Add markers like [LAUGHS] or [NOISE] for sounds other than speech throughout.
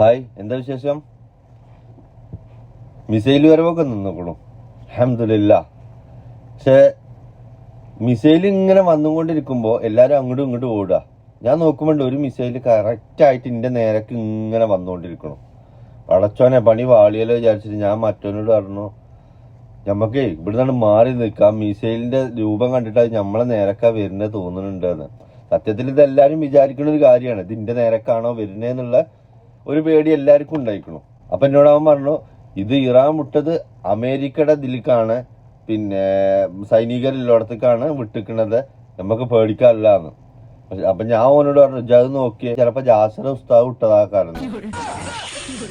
Hi എന്താ വിശേഷം? Missile വരവൊക്കെ നിന്നോക്കണു. അഹമ്മദില്ല പക്ഷേ മിസൈൽ ഇങ്ങനെ വന്നുകൊണ്ടിരിക്കുമ്പോൾ എല്ലാവരും അങ്ങോട്ടും ഇങ്ങോട്ടും ഓടുക. ഞാൻ നോക്കുമ്പോൾ ഒരു മിസൈൽ കറക്റ്റായിട്ട് എന്റെ നേരക്ക് ഇങ്ങനെ വന്നുകൊണ്ടിരിക്കണം. വളച്ചോനെ പണി വാളിയല്ലോ വിചാരിച്ചിട്ട് ഞാൻ മറ്റവനോട് പറഞ്ഞു നമുക്ക് ഇവിടുന്നാണ് മാറി നിൽക്കാം. മിസൈലിന്റെ രൂപം കണ്ടിട്ട് നമ്മളെ നേരക്കാ വരുന്നത് തോന്നുന്നുണ്ടെന്ന്. സത്യത്തിൽ ഇതെല്ലാരും വിചാരിക്കുന്ന ഒരു കാര്യമാണ്. ഇതിന്റെ നേരക്കാണോ വരുന്നേന്നുള്ള ഒരു പേടി എല്ലാവർക്കും ഉണ്ടായിക്കണു. അപ്പൊ എന്നോട് അവൻ പറഞ്ഞു ഇത് ഇറാൻ വിട്ടത് അമേരിക്കയുടെ ഇതിലേക്കാണ് പിന്നെ സൈനികരില്ലോടത്തേക്കാണ് വിട്ടിക്കണത് നമുക്ക് പേടിക്കാനില്ലാന്ന് പക്ഷെ അപ്പൊ ഞാൻ അവനോട് പറഞ്ഞു ജത് നോക്കിയേ ചിലപ്പോ ജാസറ ഉസ്താവ് വിട്ടതാക്കാറുണ്ട്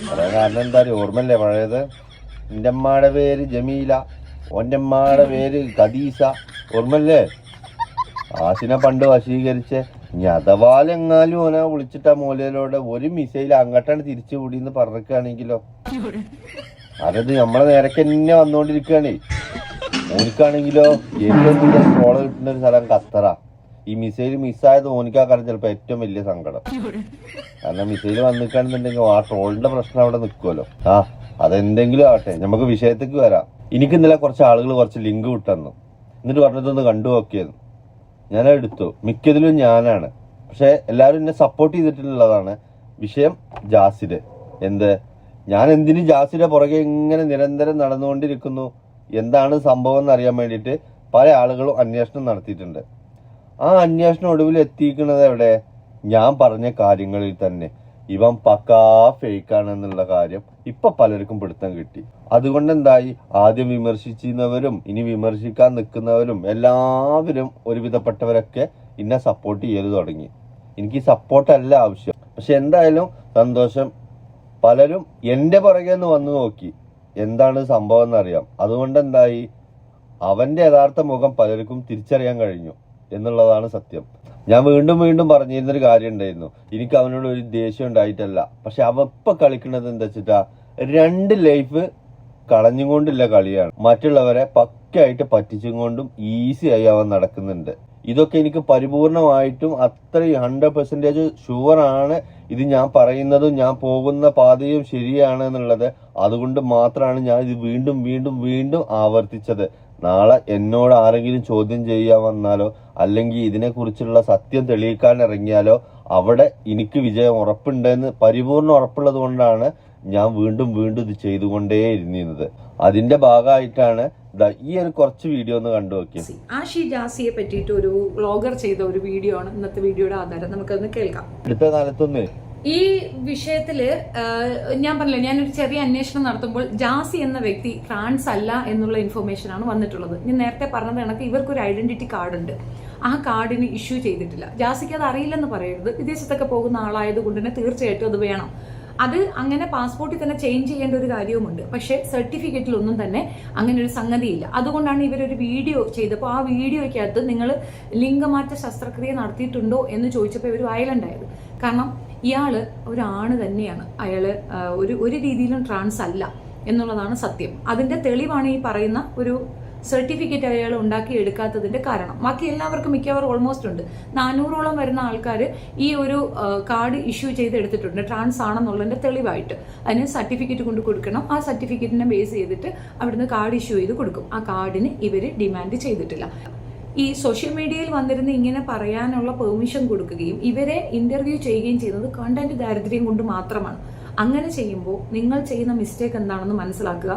പറയാൻ കാരണം എന്താ പറയുക ഓർമ്മല്ലേ പഴയത്? എന്റെ അമ്മയുടെ പേര് ജമീല ഓന്റെ അമ്മയുടെ പേര് ഖദീസ. ഓർമ്മല്ലേ ആശിനെ പണ്ട് വശീകരിച്ച്. ഓനെ വിളിച്ചിട്ട് ആ മൂലയിലൂടെ ഒരു മിസൈൽ അങ്ങോട്ടാണ് തിരിച്ചു കൂടിന്ന് പറഞ്ഞിരിക്കുകയാണെങ്കിലോ? അതത് നമ്മളെ നേരക്ക് തന്നെ വന്നുകൊണ്ടിരിക്കുകയാണേ ഓനിക്കാണെങ്കിലോ ഏറ്റവും ട്രോൾ കിട്ടുന്ന ഒരു സ്ഥലം ഖത്തറ. ഈ മിസൈൽ മിസ്സായത് ഓനിക്കാക്കാൻ ചിലപ്പോ ഏറ്റവും വലിയ സങ്കടം. കാരണം മിസൈൽ വന്നിക്കാണെന്നുണ്ടെങ്കിൽ ആ ട്രോളിന്റെ പ്രശ്നം അവിടെ നിൽക്കുമല്ലോ ആ അതെന്തെങ്കിലും ആവട്ടെ നമുക്ക് വിഷയത്തേക്ക് വരാം. എനിക്ക് ഇന്നലെ കുറച്ച് ആളുകൾ കുറച്ച് ലിങ്ക് വിട്ടെന്നു. എന്നിട്ട് പറഞ്ഞതൊന്ന് കണ്ടു നോക്കിയത് ഞാൻ എടുത്തു മിക്കതിലും ഞാനാണ്. പക്ഷെ എല്ലാവരും എന്നെ സപ്പോർട്ട് ചെയ്തിട്ടുള്ളതാണ് വിഷയം ജാസിര്. എന്ത്? ഞാൻ എന്തിനു ജാസിന്റെ പുറകെ ഇങ്ങനെ നിരന്തരം നടന്നുകൊണ്ടിരിക്കുന്നു? എന്താണ് സംഭവം എന്ന് അറിയാൻ വേണ്ടിയിട്ട് പല ആളുകളും അന്വേഷണം നടത്തിയിട്ടുണ്ട്. ആ അന്വേഷണം ഒടുവിൽ എത്തിയിരിക്കുന്നത് എവിടെ? ഞാൻ പറഞ്ഞ കാര്യങ്ങളിൽ തന്നെ. ഇവൻ പക്കാ ഫേക്കാണെന്നുള്ള കാര്യം ഇപ്പൊ പലർക്കും പിടുത്തം കിട്ടി. അതുകൊണ്ട് എന്തായി ആദ്യം വിമർശിച്ചിരുന്നവരും ഇനി വിമർശിക്കാൻ നിൽക്കുന്നവരും എല്ലാവരും ഒരുവിധപ്പെട്ടവരൊക്കെ ഇന്നെ സപ്പോർട്ട് ചെയ്ത് തുടങ്ങി. എനിക്ക് സപ്പോർട്ടല്ല ആവശ്യം. പക്ഷെ എന്തായാലും സന്തോഷം. പലരും എന്റെ പുറകെ നിന്ന് വന്നു നോക്കി. എന്താണ് സംഭവം എന്നറിയാം. അതുകൊണ്ട് എന്തായി അവന്റെ യഥാർത്ഥ മുഖം പലർക്കും തിരിച്ചറിയാൻ കഴിഞ്ഞു. എന്നുള്ളതാണ് സത്യം. ഞാൻ വീണ്ടും വീണ്ടും പറഞ്ഞിരുന്നൊരു കാര്യം ഉണ്ടായിരുന്നു എനിക്ക് അവനോട് ഒരു ദേഷ്യം ഉണ്ടായിട്ടല്ല. പക്ഷെ അവ ഇപ്പൊ കളിക്കുന്നത് എന്താ വെച്ചിട്ടാ രണ്ട് ലൈഫ് കളഞ്ഞുകൊണ്ടുള്ള കളിയാണ്. മറ്റുള്ളവരെ പക്കായിട്ട് പറ്റിച്ചും കൊണ്ടും ഈസി ആയി അവൻ നടക്കുന്നുണ്ട്. ഇതൊക്കെ എനിക്ക് പരിപൂർണമായിട്ടും അത്രയും ഹൺഡ്രഡ് പെർസെന്റേജ് ഷുവർ ആണ്. ഇത് ഞാൻ പറയുന്നതും ഞാൻ പോകുന്ന പാതയും ശരിയാണ് എന്നുള്ളത്. അതുകൊണ്ട് മാത്രമാണ് ഞാൻ ഇത് വീണ്ടും വീണ്ടും വീണ്ടും ആവർത്തിച്ചത്. നാളെ എന്നോട് ആരെങ്കിലും ചോദ്യം ചെയ്യാൻ വന്നാലോ അല്ലെങ്കിൽ ഇതിനെക്കുറിച്ചുള്ള സത്യം തെളിയിക്കാൻ ഇറങ്ങിയാലോ അവിടെ എനിക്ക് വിജയം ഉറപ്പുണ്ടെന്ന് പരിപൂർണ ഉറപ്പുള്ളത് കൊണ്ടാണ് ഞാൻ വീണ്ടും വീണ്ടും ഇത് ചെയ്തുകൊണ്ടേ ഇരുന്നിരുന്നത്. അതിന്റെ ഭാഗമായിട്ടാണ് ഈ ഒരു കുറച്ച് വീഡിയോ ഒന്ന് കണ്ടു നോക്കിയത് ആഷി ജാസിയെ പറ്റിയിട്ട് ഒരു വ്ളോഗർ ചെയ്ത ഒരു വീഡിയോ ആണ് ഇന്നത്തെ വീഡിയോയുടെ ആധാരം. നമുക്കൊന്ന് കേൾക്കാം. അടുത്ത കാലത്തൊന്ന് ഈ വിഷയത്തിൽ ആ, ഞാൻ പറഞ്ഞില്ല ഞാനൊരു ചെറിയ അന്വേഷണം നടത്തുമ്പോൾ ജാസി എന്ന വ്യക്തി ട്രാൻസ് അല്ല എന്നുള്ള ഇൻഫർമേഷൻ ആണ് വന്നിട്ടുള്ളത്. ഞാൻ നേരത്തെ പറഞ്ഞത് കണക്ക് ഇവർക്കൊരു ഐഡന്റിറ്റി കാർഡ് ഉണ്ട്. ആ കാർഡിന് ഇഷ്യൂ ചെയ്തിട്ടില്ല. ജാസിക്ക് അത് അറിയില്ലെന്ന് പറയരുത്. വിദേശത്തൊക്കെ പോകുന്ന ആളായത് കൊണ്ട് തന്നെ തീർച്ചയായിട്ടും അത് വേണം. അത് അങ്ങനെ പാസ്പോർട്ടിൽ തന്നെ ചേഞ്ച് ചെയ്യേണ്ട ഒരു കാര്യവുമുണ്ട്. പക്ഷേ സർട്ടിഫിക്കറ്റിലൊന്നും തന്നെ അങ്ങനെ ഒരു സംഗതിയില്ല. അതുകൊണ്ടാണ് ഇവരൊരു വീഡിയോ ചെയ്തപ്പോൾ ആ വീഡിയോയ്ക്കകത്ത് നിങ്ങൾ ലിംഗമാറ്റ ശസ്ത്രക്രിയ നടത്തിയിട്ടുണ്ടോ എന്ന് ചോദിച്ചപ്പോൾ ഇവർ വയലന്റ് ആയത്. കാരണം ഇയാൾ ഒരാണ് തന്നെയാണ്. അയാൾ ഒരു ഒരു രീതിയിലും ട്രാൻസ് അല്ല എന്നുള്ളതാണ് സത്യം. അതിന്റെ തെളിവാണ് ഈ പറയുന്ന ഒരു സർട്ടിഫിക്കറ്റ് അയാൾ ഉണ്ടാക്കി എടുക്കാത്തതിന്റെ കാരണം. ബാക്കി എല്ലാവർക്കും മിക്കവാറും ഓൾമോസ്റ്റ് ഉണ്ട്. നാനൂറോളം വരുന്ന ആൾക്കാർ ഈ ഒരു കാർഡ് ഇഷ്യൂ ചെയ്ത് എടുത്തിട്ടുണ്ട് ട്രാൻസ് ആണെന്നുള്ളതിന്റെ തെളിവായിട്ട്. അതിന് സർട്ടിഫിക്കറ്റ് കൊണ്ട് കൊടുക്കണം. ആ സർട്ടിഫിക്കറ്റിനെ ബേസ് ചെയ്തിട്ട് അവിടുന്ന് കാർഡ് ഇഷ്യൂ ചെയ്ത് കൊടുക്കും. ആ കാർഡിന് ഇവർ ഡിമാൻഡ് ചെയ്തിട്ടില്ല. ഈ സോഷ്യൽ മീഡിയയിൽ വന്നിരുന്ന് ഇങ്ങനെ പറയാനുള്ള പെർമിഷൻ കൊടുക്കുകയും ഇവരെ ഇന്റർവ്യൂ ചെയ്യുകയും ചെയ്യുന്നത് കണ്ടന്റ് ദാരിദ്ര്യം കൊണ്ട് മാത്രമാണ്. അങ്ങനെ ചെയ്യുമ്പോൾ നിങ്ങൾ ചെയ്യുന്ന മിസ്റ്റേക്ക് എന്താണെന്ന് മനസ്സിലാക്കുക.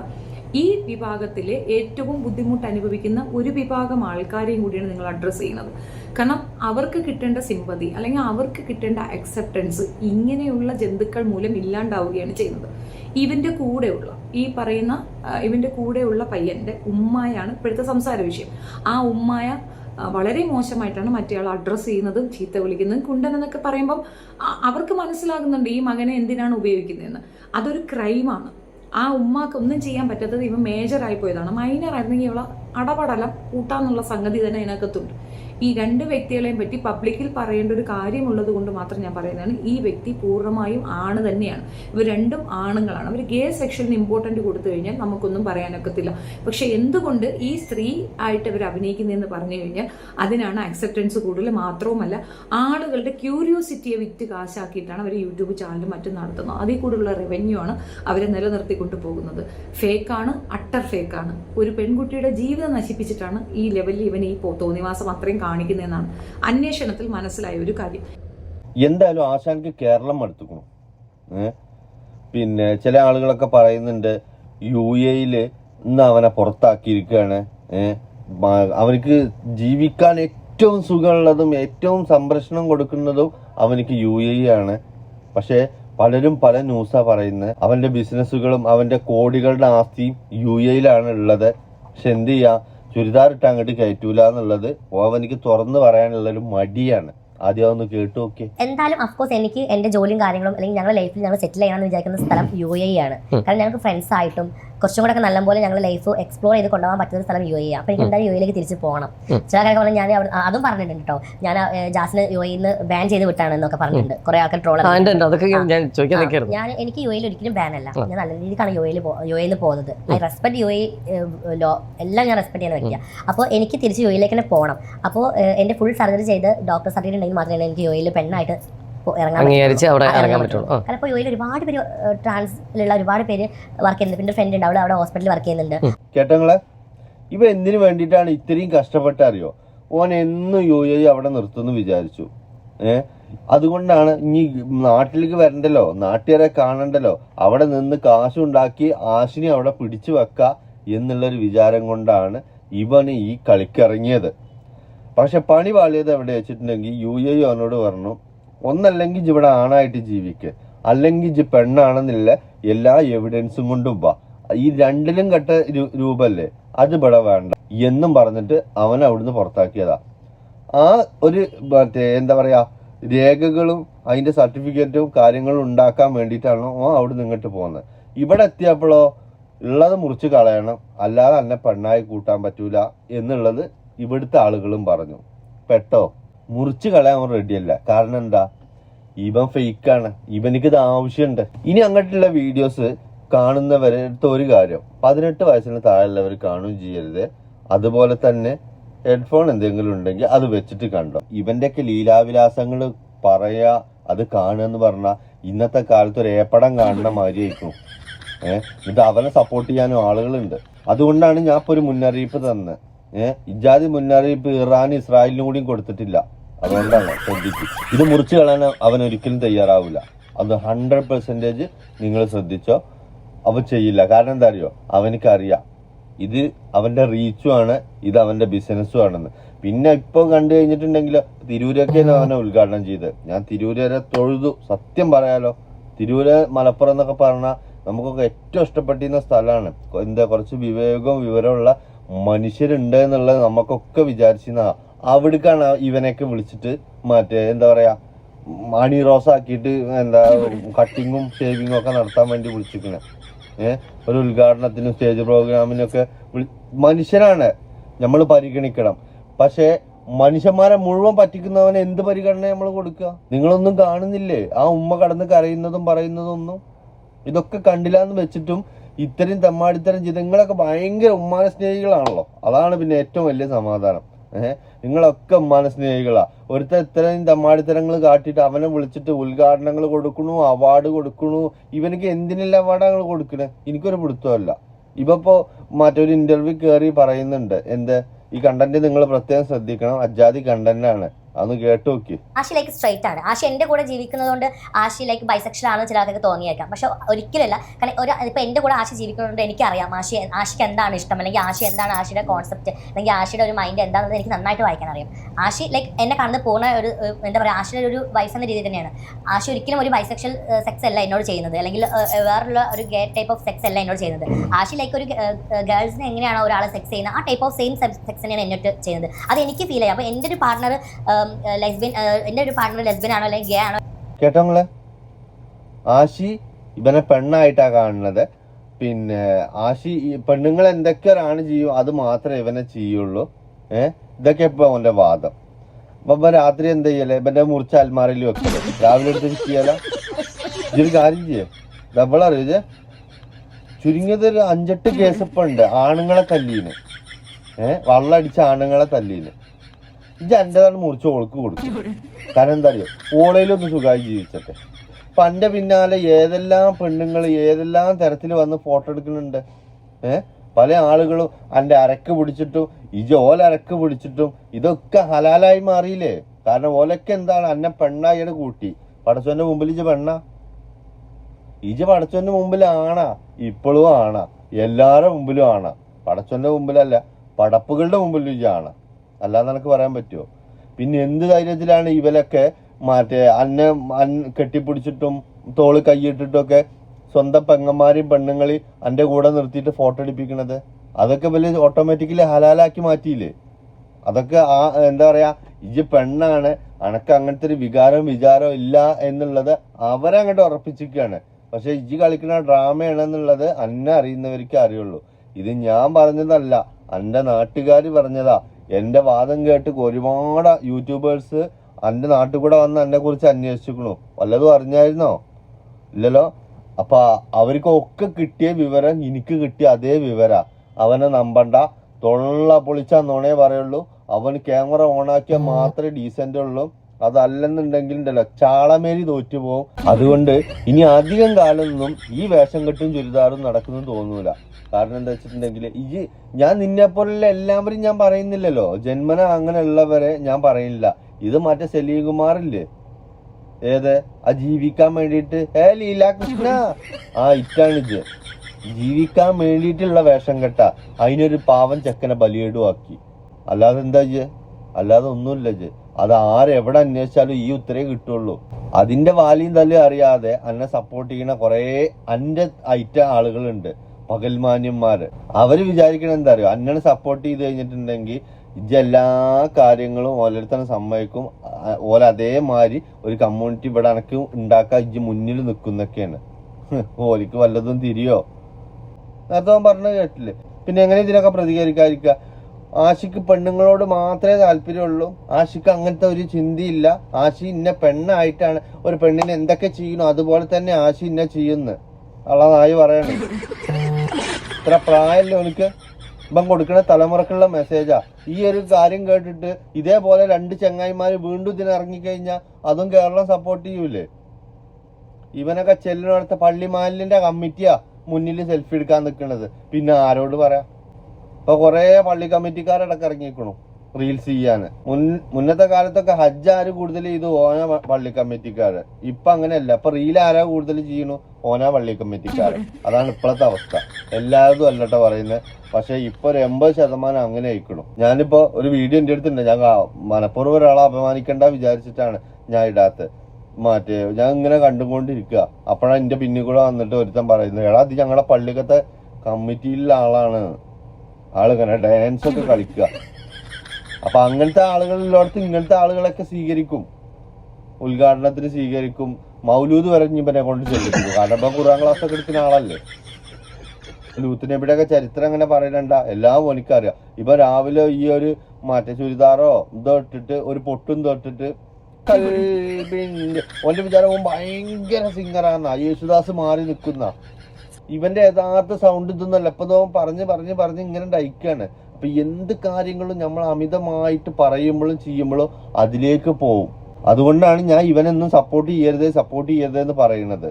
ഈ വിഭാഗത്തിലെ ഏറ്റവും ബുദ്ധിമുട്ട് അനുഭവിക്കുന്ന ഒരു വിഭാഗം ആൾക്കാരെയും കൂടിയാണ് നിങ്ങൾ അഡ്രസ്സ് ചെയ്യുന്നത്. കാരണം അവർക്ക് കിട്ടേണ്ട സിമ്പതി അല്ലെങ്കിൽ അവർക്ക് കിട്ടേണ്ട അക്സെപ്റ്റൻസ് ഇങ്ങനെയുള്ള ജന്തുക്കൾ മൂലം ഇല്ലാണ്ടാവുകയാണ് ചെയ്യുന്നത്. ഇവന്റെ കൂടെയുള്ള ഈ പറയുന്ന ഇവന്റെ കൂടെയുള്ള പയ്യന്റെ ഉമ്മായാണ് ഇപ്പോഴത്തെ സംസാര വിഷയം. ആ ഉമ്മായ വളരെ മോശമായിട്ടാണ് മറ്റേയാൾ അഡ്രസ്സ് ചെയ്യുന്നതും ചീത്ത വിളിക്കുന്നതും കുണ്ടൻ എന്നൊക്കെ പറയുമ്പം അവർക്ക് മനസ്സിലാകുന്നുണ്ട് ഈ മകനെ എന്തിനാണ് ഉപയോഗിക്കുന്നതെന്ന്. അതൊരു ക്രൈമാണ് ആ ഉമ്മാക്ക് ഒന്നും ചെയ്യാൻ പറ്റാത്തത് ഇവ മേജറായി പോയതാണ്. മൈനർ ആയിരുന്നെങ്കിൽ ഇവളെ അടപടലം കൂട്ടാന്നുള്ള സംഗതി തന്നെ അതിനകത്തുണ്ട്. ഈ രണ്ട് വ്യക്തികളെയും പറ്റി പബ്ലിക്കിൽ പറയേണ്ട ഒരു കാര്യമുള്ളത് കൊണ്ട് മാത്രം ഞാൻ പറയുന്നതാണ്. ഈ വ്യക്തി പൂർണമായും ആണ് തന്നെയാണ്. ഇവർ രണ്ടും ആണുങ്ങളാണ്. അവർ ഗേ സെക്ഷനിൽ ഇമ്പോർട്ടന്റ് കൊടുത്തു കഴിഞ്ഞാൽ നമുക്കൊന്നും പറയാനൊക്കത്തില്ല. പക്ഷെ എന്തുകൊണ്ട് ഈ സ്ത്രീ ആയിട്ട് അവർ അഭിനയിക്കുന്നതെന്ന് പറഞ്ഞു കഴിഞ്ഞാൽ അതിനാണ് അക്സെപ്റ്റൻസ് കൂടുതൽ മാത്രവുമല്ല ആളുകളുടെ ക്യൂരിയോസിറ്റിയെ വിറ്റ് കാശാക്കിയിട്ടാണ് അവർ യൂട്യൂബ് ചാനലും മറ്റും നടത്തുന്നത്. അതിൽ കൂടുതലുള്ള റവന്യൂ ആണ് അവരെ നിലനിർത്തിക്കൊണ്ട് പോകുന്നത് ഫേക്കാണ് അട്ടർ ഫേക്കാണ് ഒരു പെൺകുട്ടിയുടെ ജീവിതം നശിപ്പിച്ചിട്ടാണ് ഈ ലെവലിൽ ഇവൻ ഈ തോന്നിവാസം അത്രയും കാണിക്കുന്നതെന്നാണ് അന്വേഷണത്തിൽ മനസ്സിലായ ഒരു കാര്യം. എന്തായാലും ആശാൻക്ക് കേരളം എടുത്തുക്കണം പിന്നെ ചില ആളുകളൊക്കെ പറയുന്നുണ്ട് യു യിൽ ഇന്ന് അവനെ പുറത്താക്കിയിരിക്കുകയാണ്. അവർക്ക് ജീവിക്കാൻ ഏറ്റവും സുഖമുള്ളതും ഏറ്റവും സംരക്ഷണം കൊടുക്കുന്നതും അവനിക്ക് യു എ ആണ്. പക്ഷേ പലരും പല ന്യൂസാ പറയുന്നത്. അവന്റെ ബിസിനസ്സുകളും അവന്റെ കോടികളുടെ ആസ്തിയും യു എയിലാണ് ഉള്ളത്. പക്ഷെ എന്ത് ചെയ്യാ? ചുരിദാർ ഇട്ട് അങ്ങോട്ട് കയറ്റൂല എന്നുള്ളത് ഓവനിക്ക് തുറന്നു പറയാനുള്ള ഒരു മടിയാണ്. ആദ്യം അതൊന്ന് കേട്ടു നോക്കിയേ. എന്തായാലും അഫ്കോഴ്സ് എനിക്ക് എന്റെ ജോലിയും കാര്യങ്ങളും അല്ലെങ്കിൽ ഞങ്ങളുടെ ലൈഫിൽ ഞങ്ങൾ സെറ്റിൽ ചെയ്യണമെന്ന് വിചാരിക്കുന്ന സ്ഥലം യു എ ആണ്. കാരണം ഞങ്ങൾക്ക് ഫ്രണ്ട്സ് ആയിട്ടും കുറച്ചും കൂടെ ഒക്കെ നല്ലപോലെ ഞങ്ങളുടെ ലൈഫ് എക്സ്പ്ലോർ ചെയ്ത് കൊണ്ടുപോകാൻ പറ്റുന്ന സ്ഥലം യു എ ആണ്. അപ്പോൾ എനിക്ക് എന്തായാലും യു എയിലേക്ക് തിരിച്ച് പോകണം. ചില കാര്യങ്ങൾ പറഞ്ഞാൽ ഞാൻ അതും പറഞ്ഞിട്ടുണ്ട് കേട്ടോ. ഞാൻ ജാസിന് യു എന്ന് ബാൻ ചെയ്ത് വിട്ടാണ് എന്നൊക്കെ പറഞ്ഞിട്ടുണ്ട്. കുറെ ആൾക്കാർ ട്രോൾ ഞാൻ എനിക്ക് യു എയിൽ ഒരിക്കലും ബാൻ അല്ല. ഞാൻ നല്ല രീതിക്കാണ് യു എയിൽ യു എയിൽ പോകുന്നത്. I respect you A law എല്ലാം ഞാൻ റെസ്പെക്ട് ചെയ്യുന്ന വ്യക്തിയാണ് അപ്പോൾ എനിക്ക് തിരിച്ച് യു എയിലേക്ക് തന്നെ പോകണം. അപ്പോൾ എന്റെ ഫുൾ സർജറി ചെയ്ത് ഡോക്ടർ സർട്ടിഫിക്കറ്റ് ഉണ്ടെങ്കിൽ മാത്രമേ എനിക്ക് യോയിൽ പെണ്ണായിട്ട് ഇറങ്ങാൻ അംഗീകരിച്ച് അവിടെ ഇറങ്ങാൻ പറ്റുള്ളൂ. കാരണം ഇപ്പോൾ യു എയിൽ ഒരുപാട് പേര് ട്രാൻസിലുള്ള ഒരുപാട് പേര് വർക്ക് ചെയ്യുന്നുണ്ട്. പിന്നെ ഫ്രണ്ട് ഉണ്ട്. അവിടെ അവിടെ ഹോസ്പിറ്റലിൽ വർക്ക് ചെയ്യുന്നുണ്ട്. കേട്ടങ്ങളെ ഇവ എന്തിനു വേണ്ടിയിട്ടാണ് ഇത്രയും കഷ്ടപ്പെട്ട അറിയോ ഓൻ എന്നും യു എ അവിടെ നിർത്തുമെന്ന് വിചാരിച്ചു. ഏ? അതുകൊണ്ടാണ് ഇനി നാട്ടിലേക്ക് വരണ്ടല്ലോ. നാട്ടുകാരെ കാണണ്ടല്ലോ. അവിടെ നിന്ന് കാശുണ്ടാക്കി ആശിനെ അവിടെ പിടിച്ചു വെക്ക എന്നുള്ളൊരു വിചാരം കൊണ്ടാണ് ഇവന് ഈ കളിക്കിറങ്ങിയത് പക്ഷെ പണി പാളിയത് എവിടെ വെച്ചിട്ടുണ്ടെങ്കിൽ യു എ അവനോട് പറഞ്ഞു ഒന്നല്ലെങ്കിൽ ഇവിടെ ആണായിട്ട് ജീവിക്ക്. അല്ലെങ്കിൽ ഇജ് പെണ്ണാണെന്നില്ല എല്ലാ എവിഡൻസും കൊണ്ടും വാ. ഈ രണ്ടിലും കെട്ട രൂപല്ലേ? അത് ഇവിടെ വേണ്ട. എന്നും പറഞ്ഞിട്ട് അവൻ അവിടുന്ന് പുറത്താക്കിയതാ. ആ ഒരു മറ്റേ എന്താ പറയാ രേഖകളും അതിന്റെ സർട്ടിഫിക്കറ്റും കാര്യങ്ങളും ഉണ്ടാക്കാൻ വേണ്ടിയിട്ടാണ് ഓ അവിടെ ഇങ്ങോട്ട് പോകുന്നത്. ഇവിടെ എത്തിയപ്പോഴോ ഉള്ളത് മുറിച്ച് കളയണം. അല്ലാതെ അന്നെ പെണ്ണായി കൂട്ടാൻ പറ്റൂല എന്നുള്ളത് ഇവിടുത്തെ ആളുകളും പറഞ്ഞു പെട്ടോ മുറിച്ച് കളയാൻ അവൻ റെഡിയല്ല കാരണം എന്താ? ഇവൻ ഫേക്കാണ് ഇവനിക്ക് ഇത് ആവശ്യമുണ്ട് ഇനി അങ്ങോട്ടുള്ള വീഡിയോസ് കാണുന്നവരടുത്ത് ഒരു കാര്യം പതിനെട്ട് വയസ്സിന് താഴെയുള്ളവർ കാണുകയും ചെയ്യരുത്. അതുപോലെ തന്നെ ഹെഡ്ഫോൺ എന്തെങ്കിലും ഉണ്ടെങ്കിൽ അത് വെച്ചിട്ട് കണ്ടോ? ഇവന്റെയൊക്കെ ലീലാവിലാസങ്ങൾ പറയാ അത് കാണുക എന്ന് പറഞ്ഞാൽ ഇന്നത്തെ കാലത്ത് ഒരു ഏപ്പടം കാണുന്ന മാതിരിയായിരിക്കും. ഏഹ് ഇത് അവനെ സപ്പോർട്ട് ചെയ്യാനും ആളുകളുണ്ട്. അതുകൊണ്ടാണ് ഞാൻ ഇപ്പൊ ഒരു മുന്നറിയിപ്പ് തന്നെ ഏഹ് ഇജാതി മുന്നറിയിപ്പ് ഇറാൻ ഇസ്രായേലിനും കൂടിയും കൊടുത്തിട്ടില്ല. അതുകൊണ്ടാണ് ശ്രദ്ധിച്ചു. ഇത് മുറിച്ചു കളയാൻ അവൻ ഒരിക്കലും തയ്യാറാവില്ല. അത് ഹൺഡ്രഡ് പെർസെന്റേജ് നിങ്ങൾ ശ്രദ്ധിച്ചോ? അവ ചെയ്യില്ല. കാരണം എന്താ അറിയോ? അവനിക്ക് അറിയാം ഇത് അവന്റെ റീച്ചും ആണ് ഇത് അവന്റെ ബിസിനസ്സും ആണെന്ന്. പിന്നെ ഇപ്പൊ കണ്ടു കഴിഞ്ഞിട്ടുണ്ടെങ്കിൽ തിരൂരൊക്കെയാണ് അവനെ ഉദ്ഘാടനം ചെയ്ത്. ഞാൻ തിരൂരരെ തൊഴുതു. സത്യം പറയാലോ. തിരൂര് മലപ്പുറം എന്നൊക്കെ പറഞ്ഞാൽ നമുക്കൊക്കെ ഏറ്റവും ഇഷ്ടപ്പെട്ടിരുന്ന സ്ഥലമാണ്. എന്താ കുറച്ച് വിവേകവും വിവരമുള്ള മനുഷ്യരുണ്ട് എന്നുള്ളത് നമുക്കൊക്കെ വിചാരിച്ചിരുന്ന അവിടേക്കാണ് ഇവനെയൊക്കെ വിളിച്ചിട്ട് മറ്റേ എന്താ പറയാ മണി റോസ് ആക്കിയിട്ട് എന്താ കട്ടിങ്ങും ഷേവിങ്ങും ഒക്കെ നടത്താൻ വേണ്ടി വിളിച്ചിരിക്കണേ. ഏഹ് ഒരു ഉദ്ഘാടനത്തിനും സ്റ്റേജ് പ്രോഗ്രാമിനൊക്കെ മനുഷ്യനാണ് നമ്മൾ പരിഗണിക്കണം. പക്ഷേ മനുഷ്യന്മാരെ മുഴുവൻ പറ്റിക്കുന്നവന് എന്ത് പരിഗണന നമ്മൾ കൊടുക്കുക? നിങ്ങളൊന്നും കാണുന്നില്ലേ? ആ ഉമ്മ കടന്ന് കരയുന്നതും പറയുന്നതും ഒന്നും ഇതൊക്കെ കണ്ടില്ലാന്ന് വെച്ചിട്ടും ഇത്രയും തമ്മാടിത്തരം ചെയ്ത് നിങ്ങളൊക്കെ ഭയങ്കര ഉമ്മാന സ്നേഹികളാണല്ലോ. അതാണ് പിന്നെ ഏറ്റവും വലിയ സമാധാനം. ഏഹ്? നിങ്ങളൊക്കെ ഉമ്മാന സ്നേഹികളാ. ഒരുത്ത ഇത്രയും തമ്മാടിത്തരങ്ങൾ കാട്ടിയിട്ട് അവനെ വിളിച്ചിട്ട് ഉദ്ഘാടനങ്ങൾ കൊടുക്കണു അവാർഡ് കൊടുക്കണു ഇവനക്ക് എന്തിനെല്ലാം അവാർഡാണ് കൊടുക്കണേ? എനിക്കൊരു പിടുത്തമല്ല ഇവപ്പോ മറ്റൊരു ഇന്റർവ്യൂ കയറി പറയുന്നുണ്ട്. എന്ത്? ഈ കണ്ടന്റ് നിങ്ങൾ പ്രത്യേകം ശ്രദ്ധിക്കണം. അജാതി കണ്ടന്റ് ആണ് അതൊന്ന് കേട്ടു ആഷി ലൈക്ക് സ്ട്രൈറ്റ് ആണ്. ആഷി എന്റെ കൂടെ ജീവിക്കുന്നതുകൊണ്ട് ആഷി ലൈക്ക് ബൈസെക്ഷൻ ആണെന്ന് ചില ആൾക്കാർക്ക് തോന്നിയേക്കാം. പക്ഷെ ഒരിക്കലല്ല കാരണം ഇപ്പൊ എന്റെ കൂടെ ആഷി ജീവിക്കുന്നതുകൊണ്ട് എനിക്കറിയാം ആഷി ആഷിക്ക് എന്താണ് ഇഷ്ടം? അല്ലെങ്കിൽ ആഷി എന്താണ് ആഷിയുടെ കോൺസെപ്റ്റ് അല്ലെങ്കിൽ ആഷിയുടെ ഒരു മൈൻഡ് എന്താണെന്ന് എനിക്ക് നന്നായിട്ട് വായിക്കാൻ അറിയാം. ആഷി ലൈക്ക് എന്നെ കാണുന്ന പൂർണ ഒരു എന്താ പറയുക ആഷിയുടെ ഒരു വൈഫ് എന്ന രീതി തന്നെയാണ്. ആഷി ഒരിക്കലും ഒരു ബൈസെക്ഷൽ സെക്സ് അല്ല എന്നോട് ചെയ്യുന്നത്. അല്ലെങ്കിൽ വേറുള്ള ഒരു ഗേ ടൈപ്പ് ഓഫ് സെക്സ് അല്ല എന്നോട് ചെയ്യുന്നത്. ആഷി ലൈക്ക് ഒരു ഗേൾസിനെ എങ്ങനെയാണോ ഒരാളെ സെക്സ് ചെയ്യുന്നത് ആ ടൈപ്പ് ഓഫ് സെയിം സെക്സ് തന്നെയാണ് എന്നോട്ട് ചെയ്യുന്നത്. അത് എനിക്ക് ഫീൽ ചെയ്യാം. അപ്പോൾ എന്റെ ഒരു പാർട്ണർ ലെസ്ബിയൻ എന്റെ ഒരു പാർട്ണർ ലെസ്ബിൻ ആണോ അല്ലെങ്കിൽ ഗേ ആണോ? കേട്ടോ ആശി ഇവനെ പെണ്ണായിട്ടാ കാണുന്നത്. പിന്നെ ആശി പെണ്ണുങ്ങൾ എന്തൊക്കെയാണ് ചെയ്യും അത് മാത്രമേ ഇവനെ ചെയ്യുള്ളൂ. ഏഹ് ഇതൊക്കെ ഇപ്പൊ അവന്റെ വാദം. അപ്പൊ രാത്രി എന്ത് ചെയ്യല്ലേ ഇവന്റെ മുറിച്ച അൽമാരയിൽ വെക്കൽ. രാവിലെ എടുത്ത് ചെയ്യാലോ ഇതൊരു കാര്യം ചെയ്യേ. ഇത്? ചുരുങ്ങിയത് ഒരു അഞ്ചെട്ട് കേസ് ഇപ്പൊ ഉണ്ട്. ആണുങ്ങളെ തല്ലീന്. ഏഹ് വള്ളടിച്ച ആണുങ്ങളെ തല്ലീന്. ഇത് എന്റേതാണ് മുറിച്ച് ഓൾക്ക് കൊടുക്കും. കാരണം എന്താ അറിയോ? ഓളയിലൊന്ന് സുഖമായി ജീവിച്ചട്ടെ. അപ്പൊ എന്റെ പിന്നാലെ ഏതെല്ലാം പെണ്ണുങ്ങൾ ഏതെല്ലാം തരത്തിൽ വന്ന് ഫോട്ടോ എടുക്കുന്നുണ്ട്? ഏഹ് പല ആളുകളും എന്റെ അരക്ക് പിടിച്ചിട്ടും ഇജ ഓല അരക്ക് പിടിച്ചിട്ടും ഇതൊക്കെ ഹലാലായി മാറിയില്ലേ? കാരണം ഓലൊക്കെ എന്താണ്? അന്നെ പെണ്ണായിയുടെ കൂട്ടി. പടച്ചോന്റെ മുമ്പിൽ ഇജ പെണ്ണ? ഇജ പടച്ചോന്റെ മുമ്പിൽ ആണാ? ഇപ്പോഴും ആണാ. എല്ലാരുടെ മുമ്പിലും ആണാ. പടച്ചോന്റെ മുമ്പിലല്ല പടപ്പുകളുടെ മുമ്പിലും ഇജ ആണാ. അല്ലാതെ നിനക്ക് പറയാൻ പറ്റുമോ പിന്നെ എന്ത് ധൈര്യത്തിലാണ് ഇവരൊക്കെ മറ്റേ അന്നെ കെട്ടിപ്പിടിച്ചിട്ടും തോൾ കൈയിട്ടിട്ടും ഒക്കെ സ്വന്തം പെങ്ങന്മാരെയും പെണ്ണുങ്ങളെയും അന്റെ കൂടെ നിർത്തിയിട്ട് ഫോട്ടോ എടുപ്പിക്കണത്? അതൊക്കെ വലിയ ഓട്ടോമാറ്റിക്കലി ഹലാലാക്കി മാറ്റിയില്ലേ? അതൊക്കെ ആ എന്താ പറയാ ഇജ് പെണ്ണാണ് അനക്ക് അങ്ങനത്തെ ഒരു വികാരവും വിചാരവും ഇല്ല എന്നുള്ളത് അവരങ്ങോട്ട് ഉറപ്പിച്ചിരിക്കുകയാണ്. പക്ഷെ ഇജ് കളിക്കുന്ന ഡ്രാമയാണെന്നുള്ളത് അന്നെ അറിയുന്നവർക്കേ അറിയുള്ളൂ. ഇത് ഞാൻ പറഞ്ഞതല്ല എന്റെ നാട്ടുകാർ പറഞ്ഞതാ. എന്റെ വാദം കേട്ട് ഒരുപാട് യൂട്യൂബേഴ്സ് എന്റെ നാട്ടിൽ കൂടെ വന്ന് എന്നെ കുറിച്ച് അന്വേഷിച്ചിരിക്കണു വല്ലതും അറിഞ്ഞായിരുന്നോ? ഇല്ലല്ലോ? അപ്പൊ അവർക്കൊക്കെ കിട്ടിയ വിവരം എനിക്ക് കിട്ടിയ അതേ വിവര. അവനെ നമ്പണ്ട. തൊള്ള പൊളിച്ചാന്നോണേ പറയുള്ളൂ. അവൻ ക്യാമറ ഓണാക്കിയാൽ മാത്രമേ ഡീസന്റ് ഉള്ളൂ. അതല്ലെന്നുണ്ടെങ്കിൽ ഉണ്ടല്ലോ ചാളമേരി തോറ്റു അതുകൊണ്ട് ഇനി അധികം കാലമൊന്നും ഈ വേഷം കെട്ടും ചുരിദാറും നടക്കുന്നു തോന്നൂല. കാരണം എന്താ വെച്ചിട്ടുണ്ടെങ്കിൽ ഈ ഞാൻ നിന്നെ പോലുള്ള എല്ലാവരും ഞാൻ പറയുന്നില്ലല്ലോ. ജന്മന അങ്ങനെയുള്ളവരെ ഞാൻ പറയില്ല ഇത് മറ്റേ സലീം കുമാറില്ലേ ഏത്? ആ ജീവിക്കാൻ വേണ്ടിയിട്ട്. ഏ ലീല കൃഷ്ണ. ആ ഇറ്റാണിത് ജീവിക്കാൻ വേണ്ടിയിട്ടുള്ള വേഷം കെട്ട. അതിനൊരു പാവം ചെക്കനെ ബലിയേടുവാക്കി അല്ലാതെ എന്താ ചെയ്യേ അല്ലാതെ ഒന്നുമില്ല ഇജ്ജ് അത് ആരെവിടെ അന്വേഷിച്ചാലും ഈ ഉത്തരേ കിട്ടുള്ളൂ. അതിന്റെ വാലിയും തല്ലും അറിയാതെ എന്നെ സപ്പോർട്ട് ചെയ്യുന്ന കുറേ അന്റെ ഐറ്റ ആളുകളുണ്ട് പകൽമാന്യന്മാര്. അവർ വിചാരിക്കണ എന്താ അറിയോ? അന്നെ സപ്പോർട്ട് ചെയ്ത് കഴിഞ്ഞിട്ടുണ്ടെങ്കിൽ ഇജ്ജ് എല്ലാ കാര്യങ്ങളും ഓരോരുത്തരും സമ്മതിക്കും. ഓല അതേമാതിരി ഒരു കമ്മ്യൂണിറ്റി ഇവിടെ അനക്ക് ഉണ്ടാക്കാൻ ഇജ് മുന്നിൽ നിൽക്കുന്നൊക്കെയാണ് [LAUGHS] ഓലിക്ക് വല്ലതും തിരിയോ? നേരത്തെ അവൻ പറഞ്ഞത് കേട്ടില്ലേ? പിന്നെ എങ്ങനെ ഇതിനൊക്കെ പ്രതികരിക്കാതിരിക്കുക ആഷിക്ക് പെണ്ണുങ്ങളോട് മാത്രമേ താല്പര്യമുള്ളൂ. ആഷിക്ക് അങ്ങനത്തെ ഒരു ചിന്തയില്ല. ആഷി ഇന്ന പെണ്ണായിട്ടാണ് ഒരു പെണ്ണിനെ എന്തൊക്കെ ചെയ്യണോ അതുപോലെ തന്നെ ആഷി ഇന്ന ചെയ്യുന്നു. ഉള്ളതായി പറയണം. ഇത്ര പ്രായമല്ലേ എനിക്ക് ഇപ്പം കൊടുക്കുന്ന തലമുറക്കുള്ള മെസ്സേജാ ഈ ഒരു കാര്യം കേട്ടിട്ട് ഇതേപോലെ രണ്ട് ചെങ്ങായിമാർ വീണ്ടും ഇതിന് ഇറങ്ങിക്കഴിഞ്ഞാൽ അതും കേരളം സപ്പോർട്ട് ചെയ്യൂലേ? ഇവനൊക്കെ ചെല്ലിനടുത്ത പള്ളിമാലിന്റെ കമ്മിറ്റിയാ മുന്നിൽ സെൽഫി എടുക്കാൻ നിൽക്കുന്നത് പിന്നെ ആരോട് പറയാ? ഇപ്പൊ കൊറേ പള്ളി കമ്മിറ്റിക്കാരടക്കം ഇറങ്ങിക്കണു റീൽസ് ചെയ്യാൻ മുൻ മുന്നത്തെ കാലത്തൊക്കെ ഹജ്ജ് ആര് കൂടുതൽ ചെയ്തു? ഓന പള്ളി കമ്മിറ്റിക്കാര്. ഇപ്പൊ അങ്ങനെയല്ല. ഇപ്പൊ റീൽ ആരാ കൂടുതൽ ചെയ്യണു? ഓന പള്ളി കമ്മിറ്റിക്കാര്. അതാണ് ഇപ്പോഴത്തെ അവസ്ഥ. എല്ലാവരും അല്ലട്ടോ പറയുന്നത് പക്ഷെ ഇപ്പൊ ഒരു എൺപത് ശതമാനം അങ്ങനെ ആയിക്കണു. ഞാനിപ്പോ ഒരു വീഡിയോ എന്റെ അടുത്തുണ്ട്. ഞാൻ മനഃപൂർവം ഒരാളെ അപമാനിക്കണ്ട വിചാരിച്ചിട്ടാണ് ഞാൻ ഇടാത്തത് മറ്റേ ഞാൻ ഇങ്ങനെ കണ്ടുകൊണ്ടിരിക്കുക അപ്പോഴാണ് എന്റെ പിന്നിൽ കൂടെ വന്നിട്ട് ഒരുത്തൻ പറയുന്നത് എടാ അത് ഞങ്ങളുടെ പള്ളിക്കത്തെ കമ്മിറ്റിയിലുള്ള ആളാണ്. ആളിങ്ങനെ ഡാൻസ് ഒക്കെ കളിക്കുക. അപ്പൊ അങ്ങനത്തെ ആളുകളിലോടത്ത് ഇങ്ങനത്തെ ആളുകളൊക്കെ സ്വീകരിക്കും. ഉദ്ഘാടനത്തിന് സ്വീകരിക്കും. മൗലൂദ് വരെ ഇവനെ കൊണ്ട് ചെല്ലിക്കും കാരണം ഇപ്പൊ ക്ലാസ് ഒക്കെ എടുക്കുന്ന ആളല്ലേ. ലൂത്ത് നബിയുടെ ചരിത്രം അങ്ങനെ പറയണ്ട എല്ലാം എനിക്കറിയാം ഇപ്പൊ രാവിലെ ഈ ഒരു മറ്റേ ചുരിദാറോ ഇതോ ഇട്ടിട്ട് ഒരു പൊട്ടും തൊട്ടിട്ട് ഓന്റെ വിചാരം ഭയങ്കര സിംഗറാന്ന യേശുദാസ് മാറി നിൽക്കുന്ന. ഇവന്റെ യഥാർത്ഥ സൗണ്ട് ഇതൊന്നല്ല ഇതോ പറഞ്ഞ് പറഞ്ഞ് പറഞ്ഞ് ഇങ്ങനെ ഡയക്കാണ്. അപ്പൊ എന്ത് കാര്യങ്ങളും നമ്മൾ അമിതമായിട്ട് പറയുമ്പോഴും ചെയ്യുമ്പോഴും അതിലേക്ക് പോവും. അതുകൊണ്ടാണ് ഞാൻ ഇവനൊന്നും സപ്പോർട്ട് ചെയ്യരുത് സപ്പോർട്ട് ചെയ്യരുത് എന്ന് പറയുന്നത്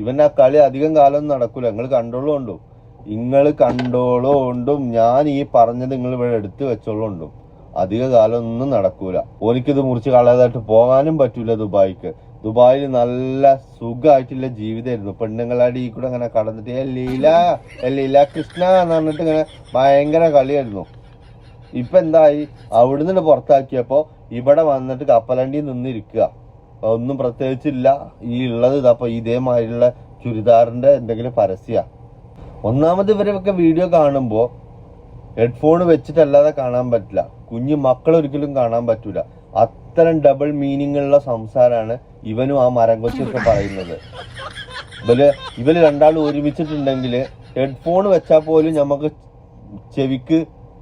ഇവന്റെ ആ കളി അധികം കാലം നടക്കൂല. നിങ്ങൾ കണ്ടോളുണ്ടോ നിങ്ങൾ കണ്ടോളോ ഉണ്ടും ഞാൻ ഈ പറഞ്ഞത് നിങ്ങൾ ഇവിടെ എടുത്തു വെച്ചോളുണ്ടും അധിക കാലം ഒന്നും നടക്കൂല. ഓനിക്കിത് മുറിച്ച് കളയാതായിട്ട് പോകാനും പറ്റൂല ദുബായിക്ക്. ദുബായിൽ നല്ല സുഖമായിട്ടുള്ള ജീവിതമായിരുന്നു. പെണ്ണുങ്ങളുടെ ഈ കൂടെ അങ്ങനെ കടന്നിട്ട് ലീല ലീല കൃഷ്ണ എന്ന് പറഞ്ഞിട്ട് ഇങ്ങനെ ഭയങ്കര കളിയായിരുന്നു. ഇപ്പം എന്തായി? അവിടെ നിന്ന് പുറത്താക്കിയപ്പോൾ ഇവിടെ വന്നിട്ട് കപ്പലണ്ടി നിന്നിരിക്കുക. ഒന്നും പ്രത്യേകിച്ചില്ല. ഈ ഉള്ളത് ഇതപ്പോൾ ഇതേമാതിരിയുള്ള ചുരിദാറിന്റെ എന്തെങ്കിലും പരസ്യ. ഒന്നാമത് ഇവരൊക്കെ വീഡിയോ കാണുമ്പോൾ ഹെഡ്ഫോൺ വെച്ചിട്ടല്ലാതെ കാണാൻ പറ്റില്ല. കുഞ്ഞു മക്കളൊരിക്കലും കാണാൻ പറ്റില്ല അത്തരം ഡബിൾ മീനിങ്ങുള്ള സംസാരമാണ് ഇവനും ആ മരം കൊച്ചൊക്കെ പറയുന്നത്. ഇവർ ഇവർ രണ്ടാളും ഒരുമിച്ചിട്ടുണ്ടെങ്കിൽ ഹെഡ്ഫോൺ വെച്ചാൽ പോലും നമുക്ക് ചെവിക്ക്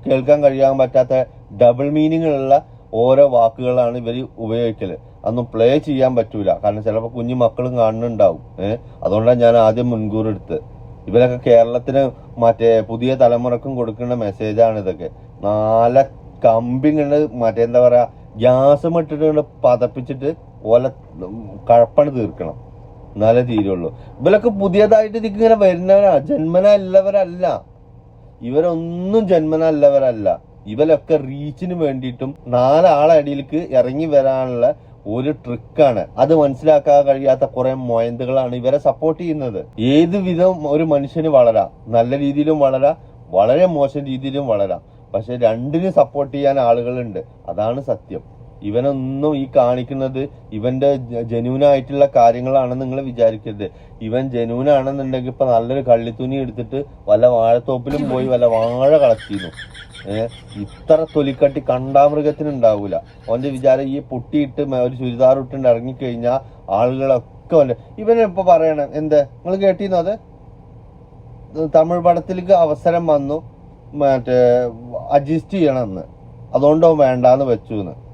കേൾക്കാൻ കഴിയാൻ പറ്റാത്ത ഡബിൾ മീനിങ് ഉള്ള ഓരോ വാക്കുകളാണ് ഇവർ ഉപയോഗിക്കൽ. അതൊന്നും പ്ലേ ചെയ്യാൻ പറ്റൂല. കാരണം ചിലപ്പോൾ കുഞ്ഞു മക്കളും കാണുന്നുണ്ടാവും. ഏഹ് അതുകൊണ്ടാണ് ഞാൻ ആദ്യം മുൻകൂർ എടുത്ത്. ഇവരൊക്കെ കേരളത്തിന് മറ്റേ പുതിയ തലമുറക്കും കൊടുക്കുന്ന മെസ്സേജാണ് ഇതൊക്കെ. നാല കമ്പി കണ്ട് മറ്റേ എന്താ പറയാ ഗ്യാസ് ഇട്ടിട്ട് പതപ്പിച്ചിട്ട് ഓല കഴപ്പണ് തീർക്കണം. എന്നാലേ തീരുള്ളൂ. ഇവരൊക്കെ പുതിയതായിട്ട് ഇതിക്ക് ഇങ്ങനെ വരുന്നവരാ. ജന്മന ഉള്ളവരല്ല ഇവരൊന്നും ജന്മന ഉള്ളവരല്ല ഇവരൊക്കെ റീച്ചിന് വേണ്ടിയിട്ടും നാലാളടിയിലേക്ക് ഇറങ്ങി വരാനുള്ള ഒരു ട്രിക്കാണ് അത് മനസ്സിലാക്കാൻ കഴിയാത്ത കുറെ മൊയന്തുകളാണ് ഇവരെ സപ്പോർട്ട് ചെയ്യുന്നത്. ഏത് വിധം ഒരു മനുഷ്യന് വളരാം. നല്ല രീതിയിലും വളരാം. വളരെ മോശം രീതിയിലും വളരാം. പക്ഷെ രണ്ടിനും സപ്പോർട്ട് ചെയ്യാൻ ആളുകളുണ്ട്. അതാണ് സത്യം. ഇവനൊന്നും ഈ കാണിക്കുന്നത് ഇവന്റെ ജനുവൻ ആയിട്ടുള്ള കാര്യങ്ങളാണെന്ന് നിങ്ങൾ വിചാരിക്കരുത്. ഇവൻ ജനുവൻ ആണെന്നുണ്ടെങ്കിൽ ഇപ്പൊ നല്ലൊരു കള്ളിത്തുണി എടുത്തിട്ട് വല്ല വാഴത്തോപ്പിലും പോയി വല്ല വാഴ കളച്ചിരുന്നു. ഇത്ര തൊലിക്കട്ടി കണ്ടാമൃഗത്തിന് ഉണ്ടാവൂല ഓന്റെ വിചാരം ഈ പൊട്ടിയിട്ട് ഒരു ചുരിദാർ ഇട്ടുണ്ട് ഇറങ്ങിക്കഴിഞ്ഞാൽ ആളുകളൊക്കെ ഇവനെ ഇപ്പൊ പറയണം എന്ത്? നിങ്ങൾ കേട്ടിരുന്നു അത്? തമിഴ് പടത്തിലേക്ക് അവസരം വന്നു. മറ്റേ അഡ്ജസ്റ്റ് ചെയ്യണമെന്ന്. അതുകൊണ്ടോ വേണ്ടാന്ന് വെച്ചു എന്ന്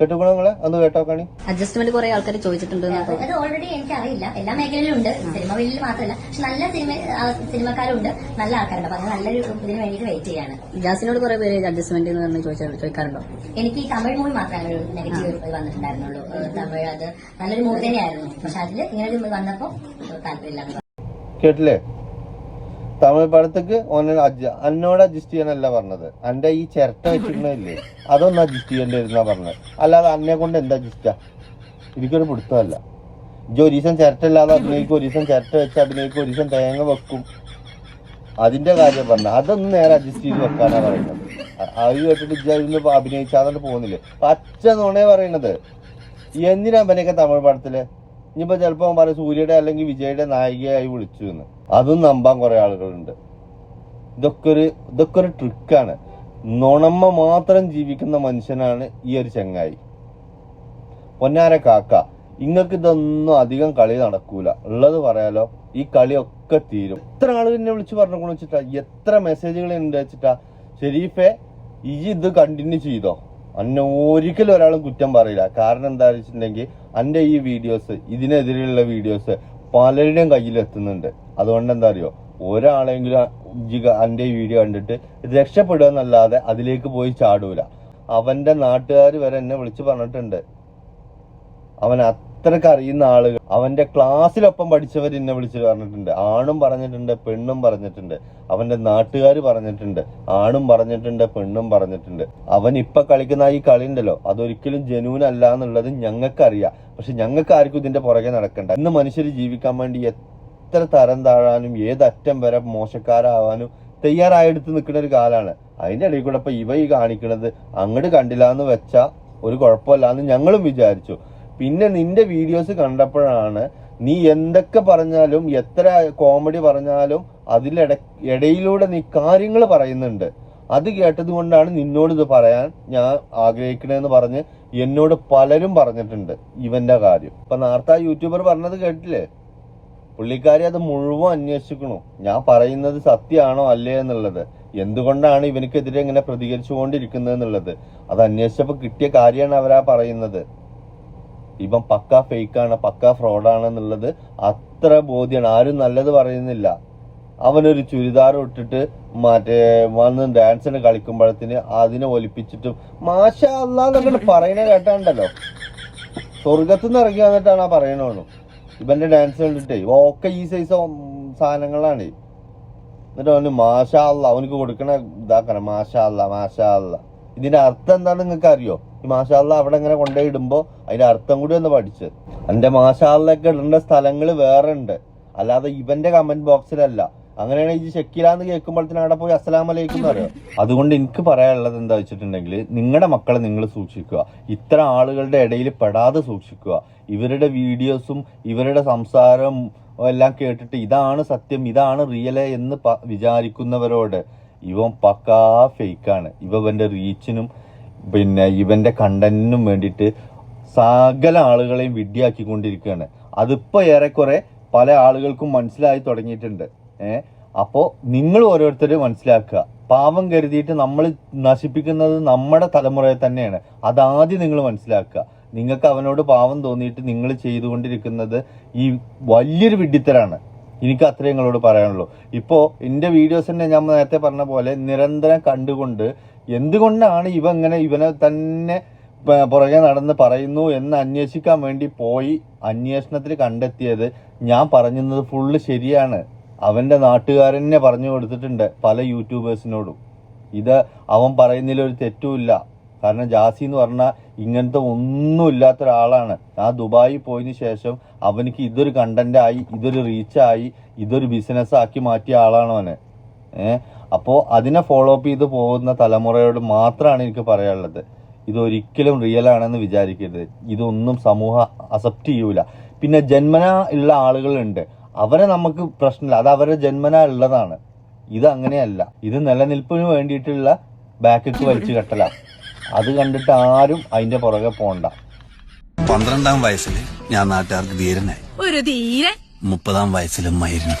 കേട്ടുക്കണോ നിങ്ങളെ അന്ന് കേട്ടോ കണി. അഡ്ജസ്റ്റ്മെന്റ് കുറെ ആൾക്കാർ ചോദിച്ചിട്ടുണ്ട്. അത് ഓൾറെഡി എനിക്കറിയില്ല. എല്ലാ മേഖലയിലും ഉണ്ട് സിനിമ ഫീൽഡിൽ മാത്രമല്ല. പക്ഷെ നല്ല സിനിമ സിനിമക്കാരും സിനിമക്കാരുണ്ട്. നല്ല ആൾക്കാരുണ്ട്. അപ്പൊ അത് നല്ലൊരു ഇതിന് വേണ്ടിയിട്ട് വെയിറ്റ് ചെയ്യാണ്. ജാസിനോട് കുറെ പേര് അഡ്ജസ്റ്റ്മെന്റ് എന്ന് പറഞ്ഞ് ചോദിച്ചാ- ചോദിക്കാറുണ്ടോ? എനിക്ക് ഈ തമിഴ് മൂവി മാത്രമേ ഒരു നെഗറ്റീവ് വന്നിട്ടുണ്ടായിരുന്നുള്ളൂ. തമിഴ് അത് നല്ലൊരു മൂവി തന്നെയായിരുന്നു. പക്ഷെ അതിൽ ഇങ്ങനെ ഒരു വന്നപ്പോ താല്പര്യമില്ല കേട്ടില്ലേ? തമിഴ് പടത്തേക്ക് അജ്ജ എന്നോട് അഡ്ജസ്റ്റ് ചെയ്യാനല്ല പറഞ്ഞത്. അന്റെ ഈ ചിരട്ട വെച്ചിട്ടുണ്ടില്ലേ അതൊന്ന് അഡ്ജസ്റ്റ് ചെയ്യേണ്ടിരുന്ന പറഞ്ഞത്. അല്ലാതെ അന്നെ കൊണ്ട് എന്താ അഡ്ജസ്റ്റാ എനിക്കൊരു പിടുത്തമല്ല. ഇജ്ജ് ഒരു ദിവസം ചിരട്ട ഇല്ലാതെ അഭിനയിക്കും ഒരു ദിവസം ചിരട്ട വെച്ച് അഭിനയിക്കും ഒരു ദിവസം തേങ്ങ വെക്കും. അതിന്റെ കാര്യം പറഞ്ഞ അതൊന്നും നേരെ അഡ്ജസ്റ്റ് ചെയ്ത് വെക്കാനാ പറയുന്നത്. അത് കേട്ടിട്ട് ഇജ്ജ് അതിന്ന് അഭിനയിച്ചാതെ പോകുന്നില്ലേ? പച്ച നുണേ പറയണത് എന്തിനാ അവനെയൊക്കെ തമിഴ് പടത്തിൽ? ഇനിയിപ്പോ ചിലപ്പോ അവൻ പറയും സൂര്യയുടെ അല്ലെങ്കിൽ വിജയുടെ നായികയായി വിളിച്ചു എന്ന്. അതും നമ്പാൻ കുറെ ആളുകളുണ്ട്. ഇതൊക്കെ ഒരു ഇതൊക്കെ ഒരു ട്രിക്കാണ് നുണമ്മ മാത്രം ജീവിക്കുന്ന മനുഷ്യനാണ് ഈ ഒരു ചങ്ങായി. പൊന്നാര കാക്ക ഇങ്ങക്ക് ഇതൊന്നും അധികം കളി നടക്കൂല. ഉള്ളത് പറയാലോ ഈ കളിയൊക്കെ തീരും. എത്ര ആളുകൾ എന്നെ വിളിച്ച് പറഞ്ഞു വെച്ചിട്ടാ? എത്ര മെസ്സേജുകൾ ഉണ്ട് വെച്ചിട്ടാ ഷെരീഫെ ഈ ഇത് കണ്ടിന്യൂ ചെയ്തോ? അന്നെ ഒരിക്കലും ഒരാളും കുറ്റം പറയില്ല. കാരണം എന്താ വെച്ചിട്ടുണ്ടെങ്കിൽ അന്റെ ഈ വീഡിയോസ് ഇതിനെതിരെയുള്ള വീഡിയോസ് പലരുടെയും കയ്യിൽ എത്തുന്നുണ്ട്. അതുകൊണ്ട് എന്താ അറിയോ? ഒരാളെങ്കിലും അന്റെ ഈ വീഡിയോ കണ്ടിട്ട് രക്ഷപ്പെടുക എന്നല്ലാതെ അതിലേക്ക് പോയി ചാടൂല. അവന്റെ നാട്ടുകാർ വരെ എന്നെ വിളിച്ചു പറഞ്ഞിട്ടുണ്ട്. അവൻ അത്രയ്ക്ക് അറിയുന്ന ആളുകൾ. അവന്റെ ക്ലാസ്സിലൊപ്പം പഠിച്ചവർ എന്നെ വിളിച്ച് പറഞ്ഞിട്ടുണ്ട്. ആണും പറഞ്ഞിട്ടുണ്ട് പെണ്ണും പറഞ്ഞിട്ടുണ്ട്. അവന്റെ നാട്ടുകാർ പറഞ്ഞിട്ടുണ്ട് ആണും പറഞ്ഞിട്ടുണ്ട് പെണ്ണും പറഞ്ഞിട്ടുണ്ട്. അവൻ ഇപ്പൊ കളിക്കുന്ന ഈ കളി ഉണ്ടല്ലോ അതൊരിക്കലും ജനുവൻ അല്ല എന്നുള്ളത് ഞങ്ങൾക്കറിയാം. പക്ഷെ ഞങ്ങൾക്ക് ആർക്കും ഇതിന്റെ പുറകെ നടക്കണ്ട. ഇന്ന് മനുഷ്യർ ജീവിക്കാൻ വേണ്ടി എത്ര തരം താഴാനും ഏതറ്റം വരെ മോശക്കാരാവാനും തയ്യാറായെടുത്ത് നിൽക്കുന്ന ഒരു കാലാണ്. അതിന്റെ ഇടയിൽ കൂടെ ഇപ്പൊ ഇവ ഈ കാണിക്കുന്നത് അങ്ങോട്ട് കണ്ടില്ല എന്ന് വെച്ചാൽ ഒരു കുഴപ്പമില്ല എന്ന് ഞങ്ങളും വിചാരിച്ചു. പിന്നെ നിന്റെ വീഡിയോസ് കണ്ടപ്പോഴാണ് നീ എന്തൊക്കെ പറഞ്ഞാലും എത്ര കോമഡി പറഞ്ഞാലും അതിലിട ഇടയിലൂടെ നീ കാര്യങ്ങൾ പറയുന്നുണ്ട്. അത് കേട്ടത് കൊണ്ടാണ് നിന്നോട് ഇത് പറയാൻ ഞാൻ ആഗ്രഹിക്കണേന്ന് പറഞ്ഞ് എന്നോട് പലരും പറഞ്ഞിട്ടുണ്ട് ഇവന്റെ കാര്യം. ഇപ്പൊ നേരത്തെ യൂട്യൂബർ പറഞ്ഞത് കേട്ടില്ലേ? പുള്ളിക്കാരി അത് മുഴുവൻ അന്വേഷിക്കണു. ഞാൻ പറയുന്നത് സത്യമാണോ അല്ലേ എന്നുള്ളത്. എന്തുകൊണ്ടാണ് ഇവനക്കെതിരെ ഇങ്ങനെ പ്രതികരിച്ചുകൊണ്ടിരിക്കുന്നത് എന്നുള്ളത് അത് അന്വേഷിച്ചപ്പോൾ കിട്ടിയ കാര്യമാണ് അവരാ പറയുന്നത്. ഇവൻ പക്ക ഫേക്കാണ് പക്ക ഫ്രോഡാണ് എന്നുള്ളത് അത്ര ബോധ്യമാണ് ആരും നല്ലത് പറയുന്നില്ല. അവനൊരു ചുരിദാർ ഇട്ടിട്ട് മറ്റേ വന്ന് ഡാൻസിന് കളിക്കുമ്പോഴത്തിന് അതിനെ ഒലിപ്പിച്ചിട്ടും മാഷ അല്ലാന്നൊക്കെ പറയണ കേട്ടാണ്ടല്ലോ. സ്വർഗത്തുനിന്ന് ഇറങ്ങി വന്നിട്ടാണ് ആ പറയണോണു ഇവന്റെ ഡാൻസ് കണ്ടിട്ടേ ഒക്കെ ഈ സൈസ് സാധനങ്ങളാണ്. എന്നിട്ട് അവന് മാഷാ അല്ല അവനക്ക് കൊടുക്കണ ഇതാക്കണം. മാഷാ അല്ല മാഷാ അല്ല ഇതിന്റെ അർത്ഥം എന്താണെന്ന് നിങ്ങൾക്ക് അറിയോ ഈ മാഷാ അല്ല അവിടെ ഇങ്ങനെ കൊണ്ടുപോയി ഇടുമ്പോ അതിന്റെ അർത്ഥം കൂടി ഒന്ന് പഠിച്ച്. എന്റെ മാഷാ അല്ലൊക്കെ ഇടേണ്ട സ്ഥലങ്ങൾ വേറെ ഉണ്ട്. അല്ലാതെ ഇവന്റെ കമന്റ് ബോക്സിലല്ല അങ്ങനെയാണെങ്കിൽ ഈ ഷക്കീലാന്ന് കേൾക്കുമ്പോഴത്തേനും അവിടെ പോയി അസ്സലാം വലൈക്കും എന്ന് അതുകൊണ്ട് എനിക്ക് പറയാനുള്ളത് എന്താ വെച്ചിട്ടുണ്ടെങ്കിൽ നിങ്ങളുടെ മക്കളെ നിങ്ങൾ സൂക്ഷിക്കുക. ഇത്തരം ആളുകളുടെ ഇടയിൽ പെടാതെ സൂക്ഷിക്കുക. ഇവരുടെ വീഡിയോസും ഇവരുടെ സംസാരം എല്ലാം കേട്ടിട്ട് ഇതാണ് സത്യം ഇതാണ് റിയൽ എന്ന് വിചാരിക്കുന്നവരോട് ഇവൻ പക്കാ ഫേക്കാണ് ഇവന്റെ റീച്ചിനും പിന്നെ ഇവന്റെ കണ്ടന്റിനും വേണ്ടിയിട്ട് സകല ആളുകളെയും വിഡ്ഢിയാക്കിക്കൊണ്ടിരിക്കുകയാണ്. അതിപ്പോ ഏറെക്കുറെ പല ആളുകൾക്കും മനസ്സിലായി തുടങ്ങിയിട്ടുണ്ട്. ഏഹ് അപ്പോ നിങ്ങൾ ഓരോരുത്തരും മനസ്സിലാക്കുക. പാവം കരുതിയിട്ട് നമ്മൾ നശിപ്പിക്കുന്നത് നമ്മുടെ തലമുറയെ തന്നെയാണ്. അതാദ്യം നിങ്ങൾ മനസ്സിലാക്കുക. നിങ്ങൾക്ക് അവനോട് പാവം തോന്നിയിട്ട് നിങ്ങൾ ചെയ്തുകൊണ്ടിരിക്കുന്നത് ഈ വലിയൊരു വിഡ്ഢിത്തരാണ്. എനിക്ക് അത്രേ നിങ്ങളോട് പറയാനുള്ളൂ. ഇപ്പോൾ എന്റെ വീഡിയോസ് തന്നെ ഞാൻ നേരത്തെ പറഞ്ഞ പോലെ നിരന്തരം കണ്ടുകൊണ്ട് എന്തുകൊണ്ടാണ് ഇവ ഇങ്ങനെ ഇവനെ തന്നെ പുറകെ നടന്ന് പറയുന്നു എന്ന് അന്വേഷിക്കാൻ വേണ്ടി പോയി അന്വേഷണത്തിൽ കണ്ടെത്തിയത് ഞാൻ പറഞ്ഞത് ഫുള്ള് ശരിയാണ്. അവന്റെ നാട്ടുകാരനെ പറഞ്ഞു കൊടുത്തിട്ടുണ്ട് പല യൂട്യൂബേഴ്സിനോടും. ഇത് അവൻ പറയുന്നതിൽ ഒരു തെറ്റുമില്ല കാരണം ജാസി എന്ന് പറഞ്ഞാൽ ഇങ്ങനത്തെ ഒന്നും ഇല്ലാത്ത ഒരാളാണ്. ആ ദുബായി പോയതിന് ശേഷം അവനിക്ക് ഇതൊരു കണ്ടന്റായി ഇതൊരു റീച്ചായി ഇതൊരു ബിസിനസ് ആക്കി മാറ്റിയ ആളാണ് അവന്. അപ്പോൾ അതിനെ ഫോളോ അപ്പ് ചെയ്ത് പോകുന്ന തലമുറയോട് മാത്രമാണ് എനിക്ക് പറയാനുള്ളത്. ഇതൊരിക്കലും റിയൽ ആണെന്ന് വിചാരിക്കരുത്. ഇതൊന്നും സമൂഹം അക്സെപ്റ്റ് ചെയ്യൂല. പിന്നെ ജന്മന ഉള്ള ആളുകളുണ്ട്. അവരെ നമുക്ക് പ്രശ്നമില്ല. അത് അവരുടെ ജന്മന ഉള്ളതാണ്. ഇത് അങ്ങനെയല്ല. ഇത് നിലനിൽപ്പിന് വേണ്ടിയിട്ടുള്ള ബാക്കിക്ക് വലിച്ചു കെട്ടല. അത് കണ്ടിട്ട് ആരും അതിന്റെ പുറകെ പോണ്ട. പന്ത്രണ്ടാം വയസ്സിൽ ഞാൻ നാട്ടുകാർക്ക് ധീരനായി. ഒരു ധീരൻ. മുപ്പതാം വയസ്സിലും മയിരുന്നു